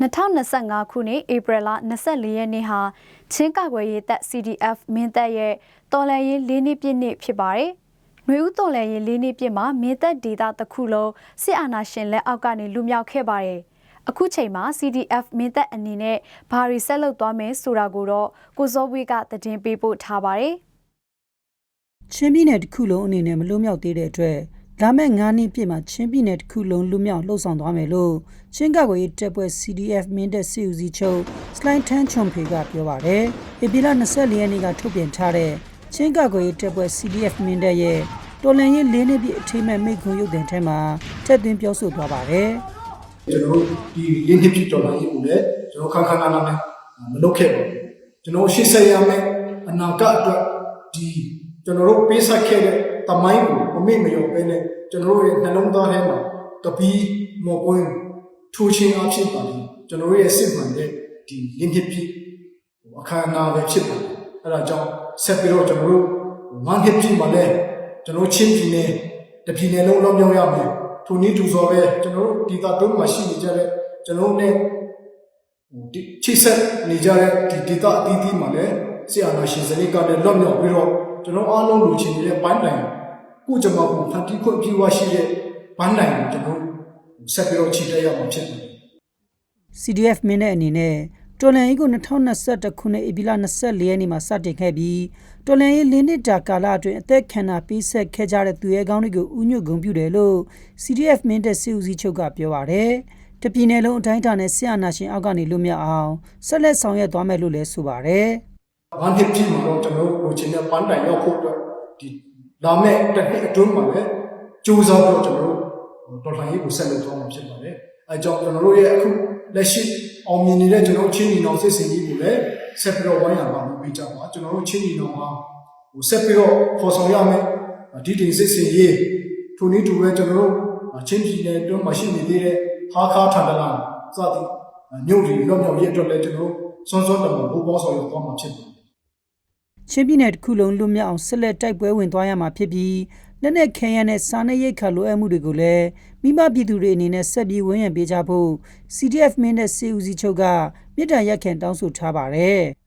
2025ခုနှစ်ဧပြီလ24ရက်နေ့ဟာချင်းကာကွယ်ရေးတပ် CDF မင်းတပ်ရဲ့တော်လှန်ရေး၄နှစ်ပြည့်နေ့ဖြစ်ပါတယ်။မျိုးဦးတော်လှန်ရေး၄နှစ်ပြည့်မှာမင်းတပ်ဒေသတစ်ခုလုံးစစ်အာဏာရှင်လက်အောက်ကနေလူမြောက်ခဲ့ပါတယ်။အခုချိန်မှာ CDF မင်းတပ်အနေနဲ့ဘာရီဆက်လုပ်သွားမယ်ဆိုတာကိုတော့ကိုစောဝေးကသတင်းပေးပို့ထားပါတယ်။ချင်းပြည်နယ်တစ်ခုလုံးအနေနဲ့မလွတ်မြောက်သေးတဲ့အတွက် လာမယ့်9နှစ်ပြည့်မှာချင်းပြည်နယ်တစ်ခုလုံးလွတ်မြောက်လှုပ်ဆောင်သွားမယ်လို့ချင်းကကွယ်ရေးတပ်ဖွဲ့ CDF မင်းတပ်စီဦးစီးချုပ်စလိုင်းထန်းချွန်ဖေကပြောပါတယ်။ဧပြီလ24ရက်နေ့ကထုတ်ပြန်ထားတဲ့ချင်းကကွယ်ရေးတပ်ဖွဲ့ CDF မင်းတပ်ရဲ့တော်လန်ရေး၄နှစ်ပြည့်အထိမ်းအမှတ်မိန့်ခွန်းရုပ်သံထဲမှာထည့်သွင်းပြောဆိုသွားပါတယ်။ကျွန်တော်တို့ဒီလင်းနှစ်ဖြစ်တော်လာရေးကိုလည်းကျွန်တော်ခန်းခန်းနာနာနဲ့မလုပ်ခဲ့ပါဘူးကျွန်တော်ရှေ့ဆက်ရမယ့်အနာဂတ်အတွက်ဒီကျွန်တော်တို့ပေးဆက်ခဲ့တဲ့ တမိုင်းကိုမမေ့မလျော့ပဲနဲ့ကျွန်တော်တို့ရဲ့နှလုံးသားထဲမှာတပီးမော်ကွင်းထိုးချင်းအဖြစ်ပါလိကျွန်တော်တို့ရဲ့စစ်မှန်တဲ့ဒီလင်းနှစ်ဖြစ်အခမ်းအနားပဲဖြစ်ပါတယ်အဲဒါကြောင့်ဆက်ပြီးတော့ကျွန်တော်တို့မန်ဟစ်ဖြစ်မှာလဲကျွန်တော်ချင်းပြည်နယ်တပြည်နယ်လုံးလုံးမြောက်ရမယ်ထိုနည်းတူစွာပဲကျွန်တော်တို့ဒီကတုံးမှာရှိနေကြတဲ့ကျွန်တော်တို့ ਨੇ ဟိုဒီချိတ်ဆက်နေကြတဲ့ဒီဒေတာအသီးသီးမှာလည်းဆရာနာရှင်စနစ်ကလည်းလွတ်မြောက်ပြီးတော့ ကျွန်တော်အားလုံးလူချင်းနေတဲ့ဘိုင်းတိုင်းကိုကျွန်တော်ကိုဖန်တီးခွင့်ပြုဝရှိတဲ့ဘိုင်းတိုင်းကိုကျွန်တော်ဆက်ပြီးတော့ချီတက်ရမှာဖြစ်တယ် CDF မင်းတဲ့အနေနဲ့တော်လန်ရေးကို2021ခုနှစ်ဧပြီလ24ရက်နေ့မှာစတင်ခဲ့ပြီးတော်လန်ရေး၄နှစ်တာကာလအတွင်းအသက်ခံတာပေးဆက်ခဲ့ကြတဲ့သူရဲကောင်းတွေကိုဥညွတ်ဂုဏ်ပြုတယ်လို့ CDF မင်းတဲ့စီဦးစီးချုပ်ကပြောပါတယ်။တပြည်နယ်လုံးအတိုင်းအတာနဲ့ဆရာနာရှင်အောက်ကနေလွတ်မြောက်အောင်ဆက်လက်ဆောင်ရွက်သွားမယ်လို့လည်းဆိုပါတယ်။ ဘာဖြစ်ဖြစ်မှာတော့ကျွန်တော်တို့လူချင်းတဲ့ဘိုင်းတိုင်းရောက်ဖို့အတွက်ဒီလာမယ့်တစ်နှစ်အတွင်းမှာလည်းကြိုးစားပြီးတော့ကျွန်တော်တို့တော်လှန်ရေးကိုဆက်လုပ်သွားမှာဖြစ်ပါတယ်။အဲကြောင့်ကျွန်တော်တို့ရဲ့အခုလက်ရှိအောင်မြင်နေတဲ့ကျွန်တော်ချင်းညီနောင်စစ်စင်ကြီးကိုလည်းဆက်ပြီးတော့ဝိုင်းရပါလို့ပြကြပါကျွန်တော်တို့ချင်းညီနောင်မှာဟိုဆက်ပြီးတော့ဖော်ဆောင်ရမယ်ဒီတင်စစ်စင်ကြီးထိုနည်းတူပဲကျွန်တော်တို့ချင်းပြည်နယ်အတွင်းမှာရှိနေသေးတဲ့ဟာခါထန်တလာစသည်မြို့တွေလွတ်မြောက်ရေးအတွက်လည်းကျွန်တော်တို့စွန်းစွန်းတမန်ဘူပေါင်းဆောင်ရွက်သွားမှာဖြစ်ပါတယ် ချင်းပြည်နယ်တစ်ခုလုံးလွတ်မြောက်အောင်ဆက်လက်တိုက်ပွဲဝင်သွားရမှာဖြစ်ပြီးလက်နက်ခဲယမ်းနဲ့စားနပ်ရိက္ခာလိုအပ်မှုတွေကိုလည်းမိဘပြည်သူတွေအနေနဲ့ဆက်ပြီးဝန်ရံပေးကြဖို့ CDF မင်းနဲ့စေဦးစီးချုပ်ကမြစ်တာရက်ခံတောင်းဆိုထားပါတယ်။